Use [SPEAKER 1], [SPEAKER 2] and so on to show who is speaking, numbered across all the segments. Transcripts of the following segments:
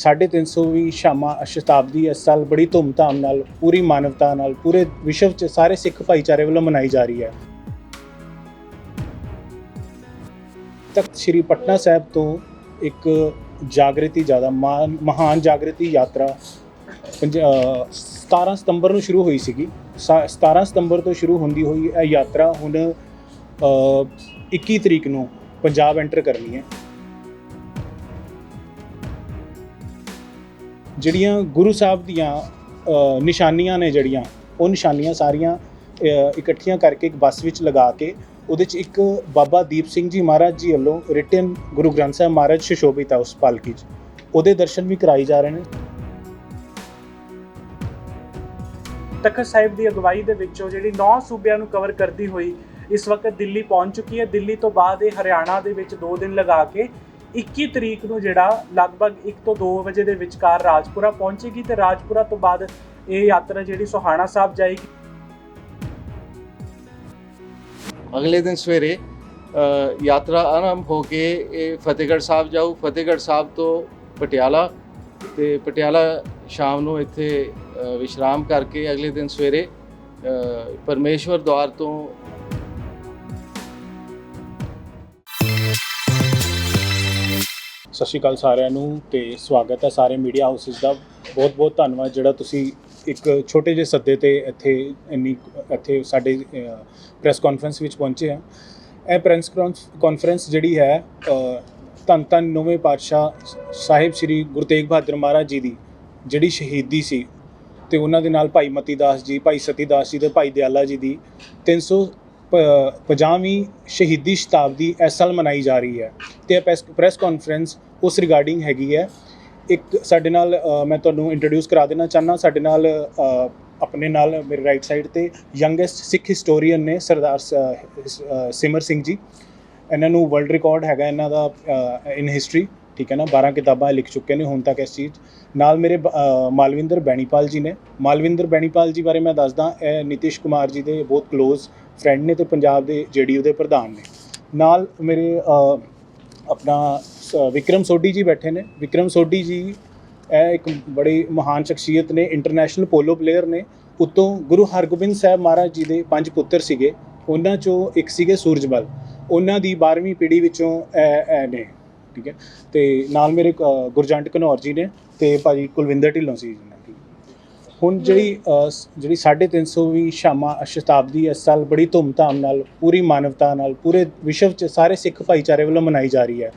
[SPEAKER 1] 350ਵੀਂ ਸ਼ਾਮਾ ਸ਼ਤਾਬਦੀ ਇਸ ਸਾਲ ਬੜੀ ਧੂਮਧਾਮ ਨਾਲ ਪੂਰੀ ਮਾਨਵਤਾ ਨਾਲ ਪੂਰੇ ਵਿਸ਼ਵ 'ਚ ਸਾਰੇ ਸਿੱਖ ਭਾਈਚਾਰੇ ਵੱਲੋਂ ਮਨਾਈ ਜਾ ਰਹੀ ਹੈ। ਤਖਤ ਸ੍ਰੀ ਪਟਨਾ ਸਾਹਿਬ ਤੋਂ ਇੱਕ ਜਾਗਰਤੀ ਜ਼ਿਆਦਾ ਮਹਾਨ ਮਹਾਨ ਜਾਗਰਤੀ ਯਾਤਰਾ ਪੰਜ- ਅਹ 17 ਸਤੰਬਰ ਨੂੰ ਸ਼ੁਰੂ ਹੋਈ ਸੀਗੀ। ਸਾ- 17 ਸਤੰਬਰ ਤੋਂ ਸ਼ੁਰੂ ਹੁੰਦੀ ਹੋਈ ਇਹ ਯਾਤਰਾ ਹੁਣ ਅਹ, 21 ਤਰੀਕ ਨੂੰ ਪੰਜਾਬ ਐਂਟਰ ਕਰਨੀ ਹੈ। ਜਿਹੜੀਆਂ ਗੁਰੂ ਸਾਹਿਬ ਦੀਆਂ ਨਿਸ਼ਾਨੀਆਂ ਨੇ ਜਿਹੜੀਆਂ, ਉਹ ਨਿਸ਼ਾਨੀਆਂ ਸਾਰੀਆਂ ਇਕੱਠੀਆਂ ਕਰਕੇ ਇੱਕ ਬੱਸ ਵਿੱਚ ਲਗਾ ਕੇ ਉਹਦੇ 'ਚ ਇੱਕ ਬਾਬਾ ਦੀਪ ਸਿੰਘ ਜੀ ਮਹਾਰਾਜ ਜੀ ਵੱਲੋਂ ਰਿਟਨ ਗੁਰੂ ਗ੍ਰੰਥ ਸਾਹਿਬ ਮਹਾਰਾਜ ਸ਼ਸ਼ੋਭਿਤ ਆ ਉਸ ਪਾਲਕੀ 'ਚ। ਉਹਦੇ ਦਰਸ਼ਨ ਵੀ ਕਰਾਈ ਜਾ ਰਹੇ ਨੇ।
[SPEAKER 2] ਤਖਤ ਸਾਹਿਬ ਦੀ ਅਗਵਾਈ ਦੇ ਵਿੱਚੋਂ ਜਿਹੜੀ 9 ਸੂਬਿਆਂ ਨੂੰ ਕਵਰ ਕਰਦੀ ਹੋਈ, ਇਸ ਵਕਤ ਦਿੱਲੀ ਪਹੁੰਚ ਚੁੱਕੀ ਹੈ। ਦਿੱਲੀ ਤੋਂ ਬਾਅਦ ਇਹ ਹਰਿਆਣਾ ਦੇ ਵਿੱਚ 2 ਦਿਨ ਲਗਾ ਕੇ 21 ਤਰੀਕ ਨੂੰ ਜਿਹੜਾ ਲਗਭਗ 1 ਤੋਂ 2 ਵਜੇ ਦੇ ਵਿਚਕਾਰ ਰਾਜਪੁਰਾ ਪਹੁੰਚੇਗੀ ਤੇ ਰਾਜਪੁਰਾ ਤੋਂ ਬਾਅਦ ਇਹ ਯਾਤਰਾ ਜਿਹੜੀ ਸੋਹਾਣਾ ਸਾਹਿਬ ਜਾਏਗੀ।
[SPEAKER 3] ਅਗਲੇ ਦਿਨ ਸਵੇਰੇ ਯਾਤਰਾ ਆਰੰਭ ਹੋ ਕੇ ਇਹ ਫਤਿਹਗੜ੍ਹ ਸਾਹਿਬ ਜਾਊ ਫਤਿਹਗੜ੍ਹ ਸਾਹਿਬ ਤੋਂ ਪਟਿਆਲਾ ਤੇ ਪਟਿਆਲਾ ਸ਼ਾਮ ਨੂੰ ਇੱਥੇ ਵਿਸ਼ਰਾਮ ਕਰਕੇ ਅਗਲੇ ਦਿਨ ਸਵੇਰੇ ਪਰਮੇਸ਼ਵਰ ਦੁਆਰ ਤੋਂ
[SPEAKER 1] ਸਤਿ ਸ਼੍ਰੀ ਅਕਾਲ ਸਾਰਿਆਂ ਨੂੰ ਤੇ ਸਵਾਗਤ ਹੈ ਸਾਰੇ ਮੀਡੀਆ ਹਾਊਸਿਸ ਦਾ। ਬਹੁਤ-ਬਹੁਤ ਧੰਨਵਾਦ ਜਿਹੜਾ ਤੁਸੀਂ ਇੱਕ ਛੋਟੇ ਜਿਹੇ ਸੱਦੇ ਤੇ ਇੱਥੇ ਇੰਨੀ ਇੱਥੇ ਸਾਡੇ ਪ੍ਰੈਸ ਕਾਨਫਰੰਸ ਵਿੱਚ ਪਹੁੰਚੇ ਆ। ਇਹ ਪ੍ਰੈਸ ਕਾਨਫਰੰਸ ਜਿਹੜੀ ਹੈ ਅ, ਧੰਨ ਧੰਨ ਨੌਵੇਂ ਪਾਤਸ਼ਾਹ ਸਾਹਿਬ ਸ੍ਰੀ ਗੁਰੂ ਤੇਗ ਬਹਾਦਰ ਮਹਾਰਾਜ ਜੀ ਦੀ ਜਿਹੜੀ ਸ਼ਹੀਦੀ ਸੀ। ਤੇ ਉਹਨਾਂ ਦੇ ਨਾਲ ਭਾਈ ਮਤੀ ਦਾਸ ਜੀ ਭਾਈ ਸਤੀ ਦਾਸ ਜੀ ਤੇ ਭਾਈ ਦਿਆਲਾ ਜੀ ਦੀ 350ਵੀਂ ਸ਼ਹੀਦੀ ਸ਼ਤਾਬਦੀ ਇਸ ਸਾਲ ਮਨਾਈ ਜਾ ਰਹੀ ਹੈ ਤੇ ਇਹ ਪ੍ਰੈਸ ਕਾਨਫਰੰਸ ਉਸ ਰਿਗਾਰਡਿੰਗ ਹੈਗੀ ਹੈ। ਇੱਕ ਸਾਡੇ ਨਾਲ ਮੈਂ ਤੁਹਾਨੂੰ ਇੰਟਰੋਡਿਊਸ ਕਰਾ ਦੇਣਾ ਚਾਹਨਾ ਸਾਡੇ ਨਾਲ ਆਪਣੇ ਨਾਲ ਮੇਰੇ ਰਾਈਟ ਸਾਈਡ ਤੇ ਯੰਗੈਸਟ ਸਿੱਖ ਹਿਸਟੋਰੀਅਨ ਨੇ ਸਰਦਾਰ ਸਿਮਰ ਸਿੰਘ ਜੀ। ਇਹਨਾਂ ਨੂੰ ਵਰਲਡ ਰਿਕਾਰਡ ਹੈਗਾ ਇਹਨਾਂ ਦਾ ਇਨ ਹਿਸਟਰੀ ਠੀਕ ਹੈ ਨਾ 12 ਕਿਤਾਬਾਂ ਇਹ ਲਿਖ ਚੁੱਕੇ ਨੇ ਹੁਣ ਤੱਕ ਇਸ ਚੀਜ਼ 'ਚ। ਨਾਲ ਮੇਰੇ ਬ- ਮਾਲਵਿੰਦਰ ਬੈਣੀਪਾਲ ਜੀ ਨੇ। ਮਾਲਵਿੰਦਰ ਬੈਣੀਪਾਲ ਜੀ ਬਾਰੇ ਮੈਂ ਦੱਸਦਾ, ਇਹ ਨਿਤਿਸ਼ ਕੁਮਾਰ ਜੀ ਦੇ ਬਹੁਤ ਕਲੋਜ਼ ਫਰੈਂਡ ਨੇ ਤੇ ਪੰਜਾਬ ਦੇ ਜੇਡੀਯੂ ਦੇ ਪ੍ਰਧਾਨ ਨੇ। ਨਾਲ ਮੇਰੇ ਆਪਣਾ ਵਿਕਰਮ ਸੋਢੀ ਜੀ ਬੈਠੇ ਨੇ। ਵਿਕਰਮ ਸੋਢੀ ਜੀ, ਇਹ ਇੱਕ ਬੜੀ ਮਹਾਨ ਸ਼ਖਸੀਅਤ ਨੇ ਇੰਟਰਨੈਸ਼ਨਲ ਪੋਲੋ ਪਲੇਅਰ ਨੇ। ਉਤੋਂ ਗੁਰੂ ਹਰਗੋਬਿੰਦ ਸਾਹਿਬ ਮਹਾਰਾਜ ਜੀ ਦੇ ਪੰਜ ਪੁੱਤਰ ਸੀਗੇ। ਉਹਨਾਂ ਚੋਂ ਇੱਕ ਸੀਗੇ ਸੂਰਜਬਲ। ਉਹਨਾਂ ਦੀ 12ਵੀਂ ਪੀੜ੍ਹੀ ਵਿੱਚੋਂ ਇਹ ਨੇ। ਠੀਕ ਹੈ। ਤੇ ਨਾਲ ਮੇਰੇ ਅ, ਗੁਰਜੰਟ ਘਨੌਰ ਜੀ ਨੇ ਤੇ ਭਾਜੀ ਕੁਲਵਿੰਦਰ ਢਿੱਲੋਂ ਸੀ ਜੀ ਨਾਲ, ਠੀਕ ਹੈ। ਹੁਣ ਜਿਹੜੀ ਅ, ਸ- ਜਿਹੜੀ 350ਵੀਂ ਸ਼ਾਮਾ ਸ਼ਤਾਬਦੀ ਇਸ ਸਾਲ ਬੜੀ ਧੂਮਧਾਮ ਨਾਲ ਪੂਰੀ ਮਾਨਵਤਾ ਨਾਲ ਪੂਰੇ ਵਿਸ਼ਵ 'ਚ ਸਾਰੇ ਸਿੱਖ ਭਾਈਚਾਰੇ ਵੱਲੋਂ ਮਨਾਈ ਜਾ ਰਹੀ ਹੈ।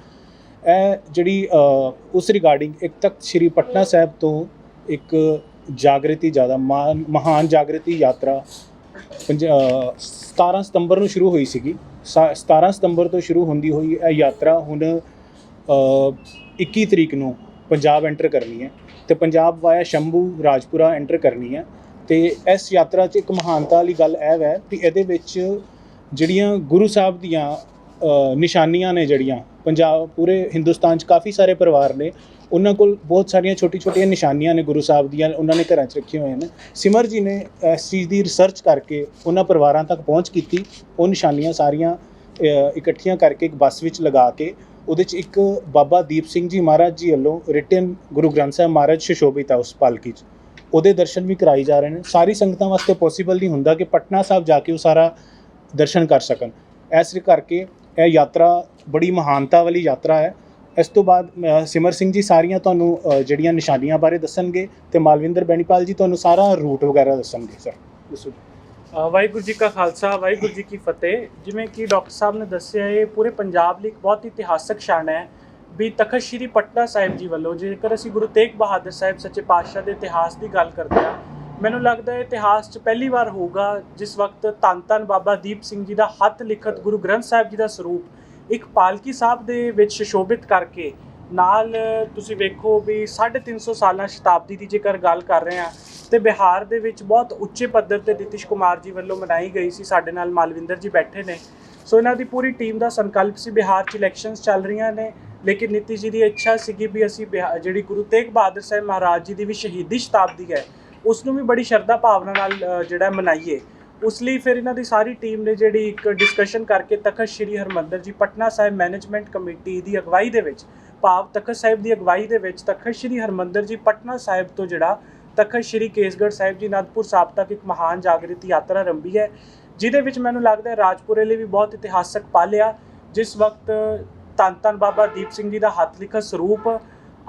[SPEAKER 1] ਇਹ ਜਿਹੜੀ ਅ, ਉਸ ਰਿਗਾਰਡਿੰਗ ਇੱਕ ਤਖਤ ਸ੍ਰੀ ਪਟਨਾ ਸਾਹਿਬ ਤੋਂ ਇੱਕ ਜਾਗਰਤੀ ਜ਼ਿਆਦਾ ਮਹਾਨ ਮਹਾਨ ਜਾਗਰਤੀ ਯਾਤਰਾ ਪੰਜ- ਅ, 17 ਸਤੰਬਰ ਨੂੰ ਸ਼ੁਰੂ ਹੋਈ ਸੀਗੀ। ਸਾ- 17 ਸਤੰਬਰ ਤੋਂ ਸ਼ੁਰੂ ਹੁੰਦੀ ਹੋਈ ਇਹ ਯਾਤਰਾ ਹੁਣ 21 ਤਰੀਕ ਨੂੰ ਪੰਜਾਬ ਐਂਟਰ ਕਰਨੀ ਹੈ ਤੇ ਪੰਜਾਬ ਵਾਇਆ ਸ਼ੰਭੂ, ਰਾਜਪੁਰਾ ਐਂਟਰ ਕਰਨੀ ਹੈ। ਤੇ ਇਸ ਯਾਤਰਾ 'ਚ ਇੱਕ ਮਹਾਨਤਾ ਵਾਲੀ ਗੱਲ ਇਹ ਹੈ ਕਿ ਇਹਦੇ ਵਿੱਚ ਜਿਹੜੀਆਂ ਗੁਰੂ ਸਾਹਿਬ ਦੀਆਂ ਨਿਸ਼ਾਨੀਆਂ ਨੇ ਜਿਹੜੀਆਂ, ਪੰਜਾਬ ਪੂਰੇ ਹਿੰਦੁਸਤਾਨ 'ਚ ਕਾਫੀ ਸਾਰੇ ਪਰਿਵਾਰ ਨੇ, ਉਹਨਾਂ ਕੋਲ ਬਹੁਤ ਸਾਰੀਆਂ ਛੋਟੀ-ਛੋਟੀਆਂ ਨਿਸ਼ਾਨੀਆਂ ਨੇ ਗੁਰੂ ਸਾਹਿਬ ਦੀਆਂ, ਉਹਨਾਂ ਨੇ ਘਰਾਂ 'ਚ ਰੱਖੀਆਂ ਹੋਈਆਂ ਨੇ। ਸਿਮਰ ਜੀ ਨੇ ਇਸ ਚੀਜ਼ ਦੀ ਰਿਸਰਚ ਕਰਕੇ ਉਹਨਾਂ ਪਰਿਵਾਰਾਂ ਤੱਕ ਪਹੁੰਚ ਕੀਤੀ, ਉਹ ਨਿਸ਼ਾਨੀਆਂ ਸਾਰੀਆਂ ਇਕੱਠੀਆਂ ਕਰਕੇ ਇੱਕ ਬੱਸ ਵਿੱਚ ਲਗਾ ਕੇ ਉਹਦੇ 'ਚ ਇੱਕ ਬਾਬਾ ਦੀਪ ਸਿੰਘ ਜੀ ਮਹਾਰਾਜ ਜੀ ਵੱਲੋਂ ਰਿਟਨ ਗੁਰੂ ਗ੍ਰੰਥ ਸਾਹਿਬ ਮਹਾਰਾਜ ਸ਼ਸ਼ੋਭਿਤ ਆ ਉਸ ਪਾਲਕੀ 'ਚ। ਉਹਦੇ ਦਰਸ਼ਨ ਵੀ ਕਰਾਈ ਜਾ ਰਹੇ ਨੇ। ਸਾਰੀ ਸੰਗਤਾਂ ਵਾਸਤੇ ਪੋਸੀਬਲ ਨਹੀਂ ਹੁੰਦਾ ਕਿ ਪਟਨਾ ਸਾਹਿਬ ਜਾ ਕੇ ਉਹ ਸਾਰਾ ਦਰਸ਼ਨ ਕਰ ਸਕਣ। ਇਸ ਕਰਕੇ ਇਹ ਯਾਤਰਾ ਬੜੀ ਮਹਾਨਤਾ ਵਾਲੀ ਯਾਤਰਾ ਹੈ। ਇਸ ਤੋਂ ਬਾਅਦ ਸਿਮਰ ਸਿੰਘ ਜੀ ਸਾਰੀਆਂ ਤੁਹਾਨੂੰ ਜਿਹੜੀਆਂ ਨਿਸ਼ਾਨੀਆਂ ਬਾਰੇ ਦੱਸਣਗੇ ਤੇ ਮਾਲਵਿੰਦਰ ਬੈਣੀਪਾਲ ਜੀ ਤੁਹਾਨੂੰ ਸਾਰਾ ਰੂਟ ਵਗੈਰਾ ਦੱਸਣਗੇ ਸਰ ਦੱਸੋ
[SPEAKER 2] ਅ, ਵਾਹਿਗੁਰੂ ਜੀ ਕਾ ਖਾਲਸਾ, ਵਾਹਿਗੁਰੂ ਜੀ ਕੀ ਫਤਿਹ। ਜਿਵੇਂ ਕਿ ਡਾਕਟਰ ਸਾਹਿਬ ਨੇ ਦੱਸਿਆ, ਇਹ ਪੂਰੇ ਪੰਜਾਬ ਲਈ ਇੱਕ ਬਹੁਤ ਇਤਿਹਾਸਕ ਸ਼ਾਨ ਹੈ ਵੀ ਤਖਤ ਸ੍ਰੀ ਪਟਨਾ ਸਾਹਿਬ ਜੀ ਵੱਲੋਂ ਜੇਕਰ ਅਸੀਂ ਗੁਰੂ ਤੇਗ ਬਹਾਦਰ ਸਾਹਿਬ ਸੱਚੇ ਪਾਤਸ਼ਾਹ ਦੇ ਇਤਿਹਾਸ ਦੀ ਗੱਲ ਕਰਦੇ ਹਾਂ, ਮੈਨੂੰ ਲੱਗਦਾ ਹੈ ਇਤਿਹਾਸ 'ਚ ਪਹਿਲੀ ਵਾਰ ਹੋਊਗਾ ਜਿਸ ਵਕਤ ਧੰਨ ਧੰਨ ਬਾਬਾ ਦੀਪ ਸਿੰਘ ਜੀ ਦਾ ਹੱਥ ਲਿਖਤ ਗੁਰੂ ਗ੍ਰੰਥ ਸਾਹਿਬ ਜੀ ਦਾ ਸਰੂਪ ਇੱਕ ਪਾਲਕੀ ਸਾਹਿਬ ਦੇ ਵਿੱਚ ਸ਼ੋਭਿਤ ਕਰਕੇ ਨਾਲ ਤੁਸੀਂ ਵੇਖੋ ਵੀ 350 ਸਾਲਾਂ ਸ਼ਤਾਬਦੀ ਦੀ ਜੇਕਰ ਗੱਲ ਕਰ ਰਹੇ ਹਾਂ, ਤੇ ਬਿਹਾਰ ਦੇ ਵਿੱਚ ਬਹੁਤ ਉੱਚੇ ਪੱਧਰ ਤੇ ਨਿਤਿਸ਼ ਕੁਮਾਰ ਜੀ ਵੱਲੋਂ ਮਨਾਈ ਗਈ ਸੀ, ਸਾਡੇ ਨਾਲ ਮਾਲਵਿੰਦਰ ਜੀ ਬੈਠੇ ਨੇ। ਸੋ ਇਹਨਾਂ ਦੀ ਪੂਰੀ ਟੀਮ ਦਾ ਸੰਕਲਪ ਸੀ, ਬਿਹਾਰ 'ਚ ਇਲੈਕਸ਼ਨਸ ਚੱਲ ਰਹੀਆਂ ਨੇ, ਲੇਕਿਨ ਨਿਤਿਸ਼ ਜੀ ਦੀ ਇੱਛਾ ਸੀਗੀ ਵੀ ਅਸੀਂ ਬਿਹਾ- ਜਿਹੜੀ ਗੁਰੂ ਤੇਗ ਬਹਾਦਰ ਸਾਹਿਬ ਮਹਾਰਾਜ ਜੀ ਦੀ ਵੀ ਸ਼ਹੀਦੀ ਸ਼ਤਾਬਦੀ ਹੈ, ਉਸ ਨੂੰ ਵੀ ਬੜੀ ਸ਼ਰਧਾ ਭਾਵਨਾ ਨਾਲ ਜਿਹੜਾ ਮਨਾਈਏ। ਉਸ ਲਈ ਫਿਰ ਇਹਨਾਂ ਦੀ ਸਾਰੀ ਟੀਮ ਨੇ ਜਿਹੜੀ ਇੱਕ ਡਿਸਕਸ਼ਨ ਕਰਕੇ ਤਖਤ ਸ੍ਰੀ ਹਰਮੰਦਰ ਜੀ, ਪਟਨਾ ਸਾਹਿਬ ਮੈਨੇਜਮੈਂਟ ਕਮੇਟੀ ਦੀ ਅਗਵਾਈ ਦੇ ਵਿੱਚ ਭਾਵ ਤਖਤ ਸਾਹਿਬ ਦੀ ਅਗਵਾਈ ਦੇ ਵਿੱਚ ਤਖਤ ਸ੍ਰੀ ਹਰਮੰਦਰ ਜੀ ਪਟਨਾ ਸਾਹਿਬ ਤੋਂ ਜਿਹੜਾ ਤਖਤ ਸ੍ਰੀ ਕੇਸਗੜ੍ਹ ਸਾਹਿਬ ਜੀ ਅਨੰਦਪੁਰ ਸਾਹਿਬ ਤੱਕ ਇੱਕ ਮਹਾਨ ਜਾਗਰਤੀ ਯਾਤਰਾ ਰੰਭੀ ਹੈ, ਜਿਹਦੇ ਵਿੱਚ ਮੈਨੂੰ ਲੱਗਦਾ ਹੈ ਰਾਜਪੁਰੇ ਲਈ ਵੀ ਬਹੁਤ ਇਤਿਹਾਸਕ ਪਲ ਆ। ਜਿਸ ਵਕਤ ਧੰਨ ਧੰਨ ਬਾਬਾ ਦੀਪ ਸਿੰਘ ਜੀ ਦਾ ਹੱਥ ਲਿਖਤ ਸਰੂਪ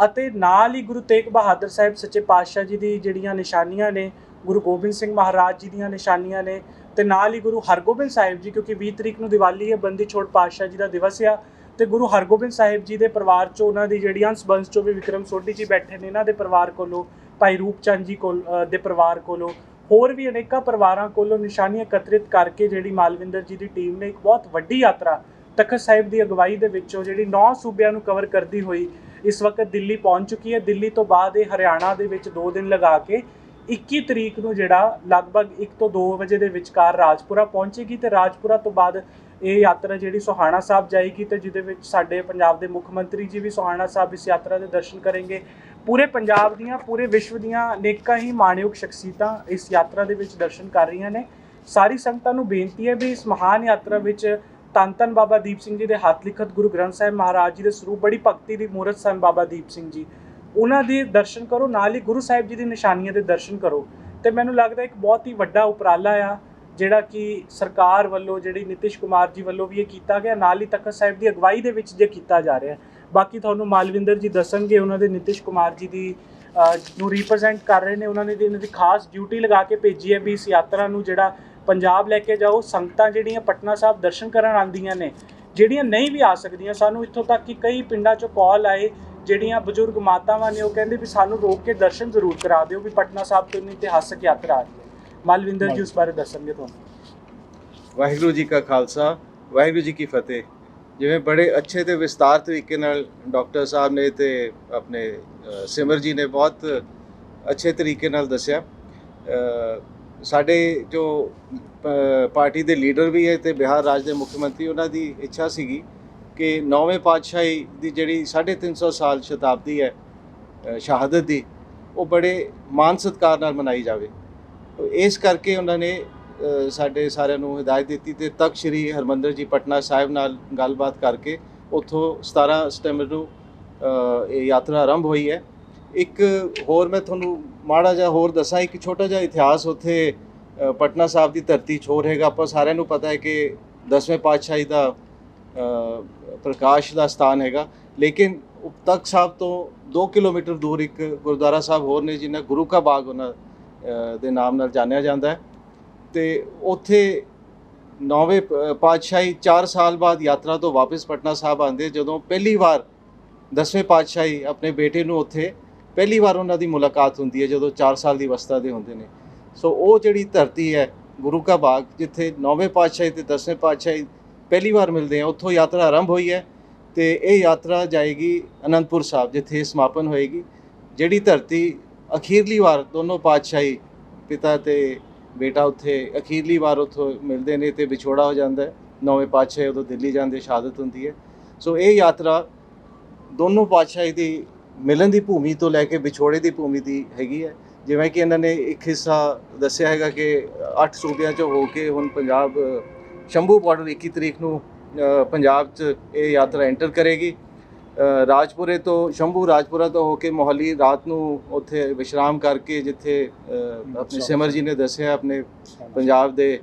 [SPEAKER 2] ਅਤੇ ਨਾਲ ਹੀ ਗੁਰੂ ਤੇਗ ਬਹਾਦਰ ਸਾਹਿਬ ਸੱਚੇ ਪਾਤਸ਼ਾਹ ਜੀ ਦੀ ਜਿਹੜੀਆਂ ਨਿਸ਼ਾਨੀਆਂ ਨੇ, ਗੁਰੂ ਗੋਬਿੰਦ ਸਿੰਘ ਮਹਾਰਾਜ ਜੀ ਦੀਆਂ ਨਿਸ਼ਾਨੀਆਂ ਨੇ ਤੇ ਨਾਲ ਹੀ ਗੁਰੂ ਹਰਗੋਬਿੰਦ ਸਾਹਿਬ ਜੀ, ਕਿਉਂਕਿ 20 ਤਰੀਕ ਨੂੰ ਦੀਵਾਲੀ ਹੈ, ਬੰਦੀ ਛੋੜ ਪਾਤਸ਼ਾਹ ਜੀ ਦਾ ਦਿਵਸ ਆ। ਤੇ ਗੁਰੂ ਹਰਗੋਬਿੰਦ ਸਾਹਿਬ ਜੀ ਦੇ ਪਰਿਵਾਰ ਚੋਂ ਉਹਨਾਂ ਦੀ ਜਿਹੜੀ ਅੰਸ਼ ਬੰਸ ਚੋਂ ਵੀ ਵਿਕਰਮ ਸੋਢੀ ਜੀ ਬੈਠੇ ਨੇ, ਇਹਨਾਂ ਦੇ ਪਰਿਵਾਰ ਕੋਲੋਂ, ਭਾਈ ਰੂਪਚੰਦ ਜੀ ਕੋਲ ਦੇ ਪਰਿਵਾਰ ਕੋਲੋਂ, ਹੋਰ ਵੀ ਅਨੇਕਾਂ ਪਰਿਵਾਰਾਂ ਕੋਲੋਂ ਨਿਸ਼ਾਨੀਆਂ ਇਕੱਤਰਿਤ ਕਰਕੇ ਜਿਹੜੀ ਮਾਲਵਿੰਦਰ ਜੀ ਦੀ ਟੀਮ ਨੇ ਇੱਕ ਬਹੁਤ ਵੱਡੀ ਯਾਤਰਾ ਤਖਤ ਸਾਹਿਬ ਦੀ ਅਗਵਾਈ ਦੇ ਵਿੱਚੋਂ ਜਿਹੜੀ 9 ਸੂਬਿਆਂ ਨੂੰ ਕਵਰ ਕਰਦੀ ਹੋਈ ਇਸ ਵਕਤ ਦਿੱਲੀ ਪਹੁੰਚ ਚੁੱਕੀ ਹੈ। ਦਿੱਲੀ ਤੋਂ ਬਾਅਦ ਇਹ ਹਰਿਆਣਾ ਦੇ ਵਿੱਚ 2 ਦਿਨ ਲਗਾ ਕੇ 21 ਤਰੀਕ ਨੂੰ ਜਿਹੜਾ ਲਗਭਗ 1 ਤੋਂ 2 ਵਜੇ ਦੇ ਵਿਚਕਾਰ ਰਾਜਪੁਰਾ ਪਹੁੰਚੇਗੀ ਤੇ ਰਾਜਪੁਰਾ ਤੋਂ ਬਾਅਦ ਇਹ ਯਾਤਰਾ ਜਿਹੜੀ ਸੋਹਾਣਾ ਸਾਹਿਬ ਜਾਏਗੀ ਤੇ ਜਿਹਦੇ ਵਿੱਚ ਸਾਡੇ ਪੰਜਾਬ ਦੇ ਮੁੱਖ ਮੰਤਰੀ ਜੀ ਵੀ ਸੋਹਾਣਾ ਸਾਹਿਬ ਇਸ ਯਾਤਰਾ ਦੇ ਦਰਸ਼ਨ ਕਰਨਗੇ। ਪੂਰੇ ਪੰਜਾਬ ਦੀਆਂ, ਪੂਰੇ ਵਿਸ਼ਵ ਦੀਆਂ ਅਨੇਕਾਂ ਹੀ ਮਾਣਯੋਗ ਸ਼ਖਸੀਅਤਾਂ ਇਸ ਯਾਤਰਾ ਦੇ ਵਿੱਚ ਦਰਸ਼ਨ ਕਰ ਰਹੀਆਂ ਨੇ। ਸਾਰੀ ਸੰਗਤਾਂ ਨੂੰ ਬੇਨਤੀ ਹੈ ਵੀ ਇਸ ਮਹਾਨ ਯਾਤਰਾ ਵਿੱਚ ਧੰਨ ਧੰਨ ਬਾਬਾ ਦੀਪ ਸਿੰਘ ਜੀ ਦੇ ਹੱਥ ਲਿਖਤ ਗੁਰੂ ਗ੍ਰੰਥ ਸਾਹਿਬ ਮਹਾਰਾਜ ਜੀ ਦੇ ਸਰੂਪ, ਬੜੀ ਭਗਤੀ ਦੀ ਮੂਰਤ ਸਨ ਬਾਬਾ ਦੀਪ ਸਿੰਘ ਜੀ। ਉਹਨਾਂ ਦੇ ਦਰਸ਼ਨ ਕਰੋ, ਨਾਲ ਹੀ ਗੁਰੂ ਸਾਹਿਬ ਜੀ ਦੀ ਨਿਸ਼ਾਨੀਆਂ ਦੇ ਦਰਸ਼ਨ ਕਰੋ। ਤੇ ਮੈਨੂੰ ਲੱਗਦਾ ਇੱਕ ਬਹੁਤ ਹੀ ਵੱਡਾ ਉਪਰਾਲਾ ਆ ਜਿਹੜਾ ਕਿ ਸਰਕਾਰ ਵੱਲੋਂ, ਜਿਹੜੀ ਨਿਤਿਸ਼ ਕੁਮਾਰ ਜੀ ਵੱਲੋਂ ਵੀ ਇਹ ਕੀਤਾ ਗਿਆ, ਨਾਲ ਹੀ ਤਖਤ ਸਾਹਿਬ ਦੀ ਅਗਵਾਈ ਦੇ ਵਿੱਚ ਜੇ ਕੀਤਾ ਜਾ ਰਿਹਾ ਬਾਕੀ ਤੁਹਾਨੂੰ ਮਾਲਵਿੰਦਰ ਜੀ ਦੱਸਣਗੇ, ਉਹਨਾਂ ਦੇ ਨਿਤਿਸ਼ ਕੁਮਾਰ ਜੀ ਦੀ ਨੂੰ ਰਿਪਰੈਜ਼ੈਂਟ ਕਰ ਰਹੇ ਨੇ, ਉਹਨਾਂ ਨੇ ਇਹਨਾਂ ਦੀ ਖਾਸ ਡਿਊਟੀ ਲਗਾ ਕੇ ਭੇਜੀ ਹੈ ਵੀ ਇਸ ਯਾਤਰਾ ਨੂੰ ਜਿਹੜਾ ਪੰਜਾਬ ਲੈ ਕੇ ਜਾਓ। ਸੰਗਤਾਂ ਜਿਹੜੀਆਂ ਪਟਨਾ ਸਾਹਿਬ ਦਰਸ਼ਨ ਕਰਨ ਆਉਂਦੀਆਂ ਨੇ, ਜਿਹੜੀਆਂ ਨਹੀਂ ਵੀ ਆ ਸਕਦੀਆਂ, ਸਾਨੂੰ ਇੱਥੋਂ ਤੱਕ ਕਿ ਕਈ ਪਿੰਡਾਂ ਚੋਂ ਕਾਲ ਆਏ, ਜਿਹੜੀਆਂ ਬਜ਼ੁਰਗ ਮਾਤਾਵਾਂ ਨੇ, ਉਹ ਕਹਿੰਦੇ ਵੀ ਸਾਨੂੰ ਰੋਕ ਕੇ ਦਰਸ਼ਨ ਜ਼ਰੂਰ ਕਰਾ ਦਿਓ ਵੀ ਪਟਨਾ ਸਾਹਿਬ ਤੋਂ ਇੰਨੀ ਇਤਿਹਾਸਕ ਯਾਤਰਾ ਆ ਰਹੀ ਹੈ। ਮਾਲਵਿੰਦਰ ਜੀ ਉਸ ਬਾਰੇ ਦੱਸਣਗੇ ਤੁਹਾਨੂੰ।
[SPEAKER 3] ਵਾਹਿਗੁਰੂ ਜੀ ਕਾ ਖਾਲਸਾ ਵਾਹਿਗੁਰੂ ਜੀ ਕੀ ਫਤਿਹ। ਜਿਵੇਂ ਬੜੇ ਅੱਛੇ ਤੇ ਵਿਸਤਾਰ ਤਰੀਕੇ ਨਾਲ ਡਾਕਟਰ ਸਾਹਿਬ ਨੇ ਤੇ ਆਪਣੇ ਸਿਮਰ ਜੀ ਨੇ ਬਹੁਤ ਅੱਛੇ ਤਰੀਕੇ ਨਾਲ ਦੱਸਿਆ। ਸਾਡੇ ਜੋ ਪਾਰਟੀ ਦੇ ਲੀਡਰ ਵੀ ਹੈ ਤੇ ਬਿਹਾਰ ਰਾਜ ਦੇ ਮੁੱਖ ਮੰਤਰੀ ਉਹਨਾਂ ਦੀ ਇੱਛਾ ਸੀਗੀ ਕਿ ਨੌਵੇਂ ਪਾਤਸ਼ਾਹੀ ਦੀ ਜਿਹੜੀ 350 ਸਾਲ ਸ਼ਤਾਬਦੀ ਹੈ ਸ਼ਹਾਦਤ ਦੀ ਉਹ ਬੜੇ ਮਾਨ ਸਤਿਕਾਰ ਨਾਲ ਮਨਾਈ ਜਾਵੇ। ਇਸ ਕਰਕੇ ਉਹਨਾਂ ਨੇ ਸਾਡੇ ਸਾਰਿਆਂ ਨੂੰ ਹਦਾਇਤ ਦਿੱਤੀ ਤੇ ਤਖਤ ਸ੍ਰੀ ਹਰਮੰਦਰ ਜੀ ਪਟਨਾ ਸਾਹਿਬ ਨਾਲ ਗੱਲਬਾਤ ਕਰਕੇ ਉੱਥੋਂ 17 ਸਤੰਬਰ ਨੂੰ ਇਹ ਯਾਤਰਾ ਆਰੰਭ ਹੋਈ ਹੈ। ਇੱਕ ਹੋਰ ਮੈਂ ਤੁਹਾਨੂੰ ਮਾੜਾ ਜਿਹਾ ਹੋਰ ਦੱਸਾਂ, ਇੱਕ ਛੋਟਾ ਜਿਹਾ ਇਤਿਹਾਸ ਉੱਥੇ ਪਟਨਾ ਸਾਹਿਬ ਦੀ ਧਰਤੀ ਛੋਰ ਹੈਗਾ ਆਪਾਂ ਸਾਰਿਆਂ ਨੂੰ ਪਤਾ ਹੈ ਕਿ ਦਸਵੇਂ ਪਾਤਸ਼ਾਹੀ ਦਾ ਪ੍ਰਕਾਸ਼ ਦਾ ਸਥਾਨ ਹੈਗਾ। ਲੇਕਿਨ ਉਪ- ਤਖ਼ਤ ਸਾਹਿਬ ਤੋਂ 2 ਕਿਲੋਮੀਟਰ ਦੂਰ ਇੱਕ ਗੁਰਦੁਆਰਾ ਸਾਹਿਬ ਹੋਰ ਨੇ ਜਿਨ੍ਹਾਂ ਗੁਰੂ ਕਾ ਬਾਗ ਉਹਨਾਂ ਦੇ ਨਾਮ ਨਾਲ ਜਾਣਿਆ ਜਾਂਦਾ ਹੈ। ਤੇ ਉੱਥੇ ਨੌਵੇਂ ਪ- ਪਾਤਸ਼ਾਹੀ 4 ਸਾਲ ਬਾਅਦ ਯਾਤਰਾ ਤੋਂ ਵਾਪਸ ਪਟਨਾ ਸਾਹਿਬ ਆਉਂਦੇ, ਜਦੋਂ ਪਹਿਲੀ ਵਾਰ ਦਸਵੇਂ ਪਾਤਸ਼ਾਹੀ ਆਪਣੇ ਬੇਟੇ ਨੂੰ ਉੱਥੇ ਪਹਿਲੀ ਵਾਰ ਉਹਨਾਂ ਦੀ ਮੁਲਾਕਾਤ ਹੁੰਦੀ ਹੈ, ਜਦੋਂ 4 ਸਾਲ ਦੀ ਅਵਸਥਾ ਦੇ ਹੁੰਦੇ ਨੇ। ਸੋ ਉਹ ਜਿਹੜੀ ਧਰਤੀ ਹੈ, ਗੁਰੂ ਕਾ ਬਾਗ, ਜਿੱਥੇ ਨੌਵੇਂ ਪਾਤਸ਼ਾਹੀ ਤੇ ਦਸਵੇਂ ਪਾਤਸ਼ਾਹੀ ਪਹਿਲੀ ਵਾਰ ਮਿਲਦੇ ਆ, ਉੱਥੋਂ ਯਾਤਰਾ ਆਰੰਭ ਹੋਈ ਹੈ ਤੇ ਇਹ ਯਾਤਰਾ ਜਾਏਗੀ ਅਨੰਦਪੁਰ ਸਾਹਿਬ, ਜਿੱਥੇ ਸਮਾਪਨ ਹੋਏਗੀ। ਜਿਹੜੀ ਧਰਤੀ ਅਖੀਰਲੀ ਵਾਰ ਦੋਨੋਂ ਪਾਤਸ਼ਾਹੀ ਪਿਤਾ ਤੇ ਬੇਟਾ ਉੱਥੇ ਅਖੀਰਲੀ ਵਾਰ ਉੱਥੋਂ ਮਿਲਦੇ ਨੇ ਤੇ ਵਿਛੋੜਾ ਹੋ ਜਾਂਦਾ ਹੈ। ਨੌਵੇਂ ਪਾਤਸ਼ਾਹ ਉਦੋਂ ਦਿੱਲੀ ਜਾਂਦੇ, ਸ਼ਹਾਦਤ ਹੁੰਦੀ ਹੈ। ਸੋ ਇਹ ਯਾਤਰਾ ਦੋਨੋਂ ਪਾਤਸ਼ਾਹੀ ਦੀ ਮਿਲਣ ਦੀ ਭੂਮੀ ਤੋਂ ਲੈ ਕੇ ਵਿਛੋੜੇ ਦੀ ਭੂਮੀ ਦੀ ਹੈਗੀ ਹੈ। ਜਿਵੇਂ ਕਿ ਇਹਨਾਂ ਨੇ ਇੱਕ ਹਿੱਸਾ ਦੱਸਿਆ ਹੈਗਾ ਕਿ 8 ਸੂਬਿਆਂ ਚੋਂ ਹੋ ਕੇ ਹੁਣ ਪੰਜਾਬ, ਸ਼ੰਭੂ ਬਾਰਡਰ 21 ਤਰੀਕ ਨੂੰ ਪੰਜਾਬ 'ਚ ਇਹ ਯਾਤਰਾ ਐਂਟਰ ਕਰੇਗੀ। ਰਾਜਪੁਰੇ ਤੋਂ ਸ਼ੰਭੂ ਰਾਜਪੁਰਾ ਤੋਂ ਹੋ ਕੇ ਮੋਹਾਲੀ ਰਾਤ ਨੂੰ ਉੱਥੇ ਵਿਸ਼ਰਾਮ ਕਰਕੇ ਜਿੱਥੇ ਆਪਣੇ ਸਿਮਰ ਜੀ ਨੇ ਦੱਸਿਆ ਆਪਣੇ ਪੰਜਾਬ ਦੇ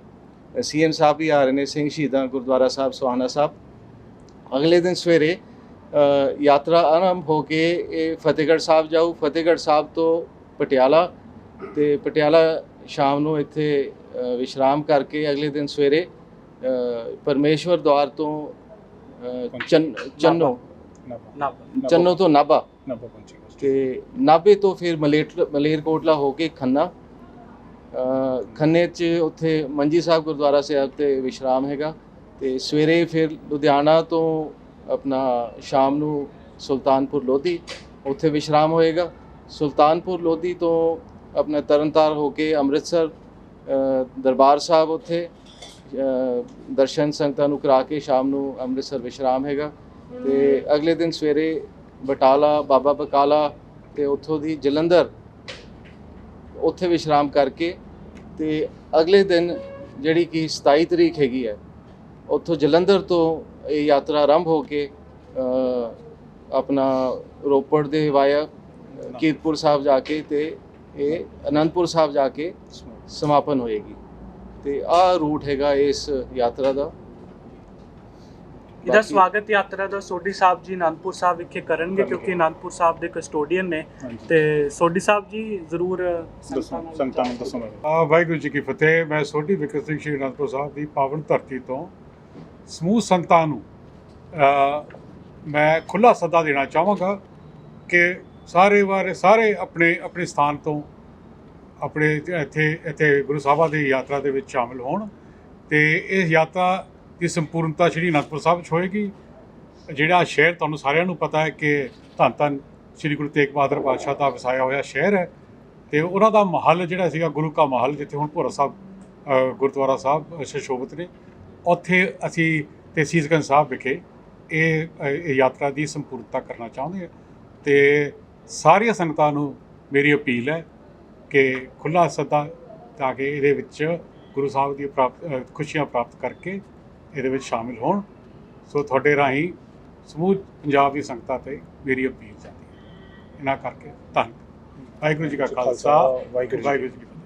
[SPEAKER 3] ਸੀਐਮ ਸਾਹਿਬ ਵੀ ਆ ਰਹੇ ਨੇ ਸਿੰਘ ਸ਼ਹੀਦਾਂ ਗੁਰਦੁਆਰਾ ਸਾਹਿਬ ਸੁਹਾਣਾ ਸਾਹਿਬ। ਅਗਲੇ ਦਿਨ ਸਵੇਰੇ ਯਾਤਰਾ ਆਰੰਭ ਹੋ ਕੇ ਇਹ ਫਤਿਹਗੜ੍ਹ ਸਾਹਿਬ ਜਾਊ। ਫਤਿਹਗੜ੍ਹ ਸਾਹਿਬ ਤੋਂ ਪਟਿਆਲਾ ਤੇ ਪਟਿਆਲਾ ਸ਼ਾਮ ਨੂੰ ਇੱਥੇ ਵਿਸ਼ਰਾਮ ਕਰਕੇ ਅਗਲੇ ਦਿਨ ਸਵੇਰੇ ਪਰਮੇਸ਼ਵਰ ਦੁਆਰ ਤੋਂ ਚੰਨ ਚੰਨੋ ਤੋਂ ਨਾਭਾ।
[SPEAKER 1] ਨਾਭਾ ਪਹੁੰਚੇਗਾ
[SPEAKER 3] ਤੇ ਨਾਭੇ ਤੋਂ ਫਿਰ ਮਲੇਟ ਮਲੇਰਕੋਟਲਾ ਹੋ ਕੇ ਖੰਨਾ। ਖੰਨੇ 'ਚ ਉੱਥੇ ਮੰਜੀ ਸਾਹਿਬ ਗੁਰਦੁਆਰਾ ਸਾਹਿਬ ਤੇ ਵਿਸ਼ਰਾਮ ਹੈਗਾ। ਤੇ ਸਵੇਰੇ ਫਿਰ ਲੁਧਿਆਣਾ ਤੋਂ ਆਪਣਾ ਸ਼ਾਮ ਨੂੰ ਸੁਲਤਾਨਪੁਰ ਲੋਧੀ ਉੱਥੇ ਵਿਸ਼ਰਾਮ ਹੋਏਗਾ। ਸੁਲਤਾਨਪੁਰ ਲੋਧੀ ਤੋਂ ਆਪਣਾ ਤਰਨਤਾਰ ਹੋ ਕੇ ਅੰਮ੍ਰਿਤਸਰ ਦਰਬਾਰ ਸਾਹਿਬ ਉੱਥੇ ਦਰਸ਼ਨ ਸੰਗਤਾਂ ਨੂੰ ਕਰਾ ਕੇ ਸ਼ਾਮ ਨੂੰ ਅੰਮ੍ਰਿਤਸਰ ਵਿਸ਼ਰਾਮ ਹੈਗਾ। ਤੇ ਅਗਲੇ ਦਿਨ ਸਵੇਰੇ ਬਟਾਲਾ, ਬਾਬਾ ਬਕਾਲਾ ਤੇ ਉੱਥੋਂ ਦੀ ਜਲੰਧਰ ਉੱਥੇ ਵਿਸ਼ਰਾਮ ਕਰਕੇ ਤੇ ਅਗਲੇ ਦਿਨ ਜਿਹੜੀ ਕਿ 27 ਤਰੀਕ ਹੈਗੀ ਹੈ, ਉੱਥੋਂ ਜਲੰਧਰ ਤੋਂ ਇਹ ਯਾਤਰਾ ਆਰੰਭ ਹੋ ਕੇ ਆਪਣਾ ਰੋਪੜ ਦੇ ਵਾਇਆ ਕੀਰਤਪੁਰ ਸਾਹਿਬ ਜਾ ਕੇ ਤੇ ਇਹ ਅਨੰਦਪੁਰ ਸਾਹਿਬ ਜਾ ਕੇ ਸਮਾਪਨ ਹੋਏਗੀ। ਤੇ ਆਹ ਰੂਟ ਹੈਗਾ ਇਸ ਯਾਤਰਾ ਦਾ।
[SPEAKER 2] ਇਹਦਾ ਸਵਾਗਤ ਯਾਤਰਾ ਦਾ ਸੋਢੀ ਸਾਹਿਬ ਜੀ ਅਨੰਦਪੁਰ ਸਾਹਿਬ ਵਿਖੇ ਕਰਨਗੇ। ਕਿਉਂਕਿ ਅਨੰਦਪੁਰ ਸਾਹਿਬ ਦੇ ਕਸਟੋਡੀਅਨ ਨੇ। ਤੇ ਸੋਢੀ ਸਾਹਿਬ ਜੀ ਜ਼ਰੂਰ
[SPEAKER 1] ਦੱਸੋ ਸੰਗਤਾਂ ਨੂੰ ਦੱਸੋ ਮੈਨੂੰ।
[SPEAKER 4] ਆ ਵਾਹਿਗੁਰੂ ਜੀ ਕੀ ਫਤਿਹ। ਮੈਂ ਸੋਢੀ ਵਿਕਰ ਸਿੰਘ ਸ਼੍ਰੀ ਅਨੰਦਪੁਰ ਸਾਹਿਬ ਦੀ ਪਾਵਨ ਧਰਤੀ ਤੋਂ ਸਮੂਹ ਸੰਤਾਂ ਨੂੰ ਅ, ਮੈਂ ਖੁੱਲਾ ਸੱਦਾ ਦੇਣਾ ਚਾਹਾਂਗਾ ਕਿ ਸਾਰੇ ਵਾਰੇ ਸਾਰੇ ਆਪਣੇ ਆਪਣੇ ਸਥਾਨ ਤੋਂ ਆਪਣੇ ਇੱਥੇ ਇੱਥੇ ਗੁਰੂ ਸਾਹਿਬਾਂ ਦੀ ਯਾਤਰਾ ਦੇ ਵਿੱਚ ਸ਼ਾਮਿਲ ਹੋਣ ਤੇ ਇਸ ਯਾਤਰਾ ਦੀ ਸੰਪੂਰਨਤਾ ਸ਼੍ਰੀ ਅਨੰਦਪੁਰ ਸਾਹਿਬ 'ਚ ਹੋਏਗੀ, ਜਿਹੜਾ ਸ਼ਹਿਰ ਤੁਹਾਨੂੰ ਸਾਰਿਆਂ ਨੂੰ ਪਤਾ ਹੈ ਕਿ ਧੰਨ ਧੰਨ ਸ਼੍ਰੀ ਗੁਰੂ ਤੇਗ ਬਹਾਦਰ ਪਾਤਸ਼ਾਹ ਦਾ ਵਸਾਇਆ ਹੋਇਆ ਸ਼ਹਿਰ ਹੈ ਤੇ ਉਹਨਾਂ ਦਾ ਮਹੱਲ ਜਿਹੜਾ ਸੀਗਾ ਗੁਰੂ ਕਾ ਮਹੱਲ, ਜਿੱਥੇ ਹੁਣ ਭੋਰਾ ਸਾਹਿਬ ਗੁਰਦੁਆਰਾ ਸਾਹਿਬ ਸ਼ਸ਼ੋਭਤ ਨੇ, ਉੱਥੇ ਅਸੀਂ ਤੇ ਸਾਹਿਬ ਵਿਖੇ ਇਹ ਯਾਤਰਾ ਦੀ ਸੰਪੂਰਨਤਾ ਕਰਨਾ ਚਾਹੁੰਦੇ ਹਾਂ ਤੇ ਸਾਰੀਆਂ ਸੰਗਤਾਂ ਨੂੰ ਮੇਰੀ ਅਪੀਲ ਹੈ ਕਿ ਖੁੱਲਾ ਸੱਦਾ ਤਾਂ ਕਿ ਇਹਦੇ ਵਿੱਚ ਗੁਰੂ ਸਾਹਿਬ ਦੀ ਪ੍ਰਾਪਤ ਖੁਸ਼ੀਆਂ ਪ੍ਰਾਪਤ ਕਰਕੇ ਇਹਦੇ ਵਿੱਚ ਸ਼ਾਮਿਲ ਹੋਣ। ਸੋ ਤੁਹਾਡੇ ਰਾਹੀਂ ਸਮੂਹ ਪੰਜਾਬ ਦੀ ਸੰਗਤਾਂ ਤੇ ਮੇਰੀ ਅਪੀਲ ਜਾਂਦੀ ਹੈ। ਇਹਨਾਂ ਕਰਕੇ ਧੰਨ ਵਾਹਿਗੁਰੂ ਜੀ ਕਾ ਖਾਲਸਾ ਵਾਹਿਗੁਰੂ ਜੀ ਕੀ ਫਤਿਹ।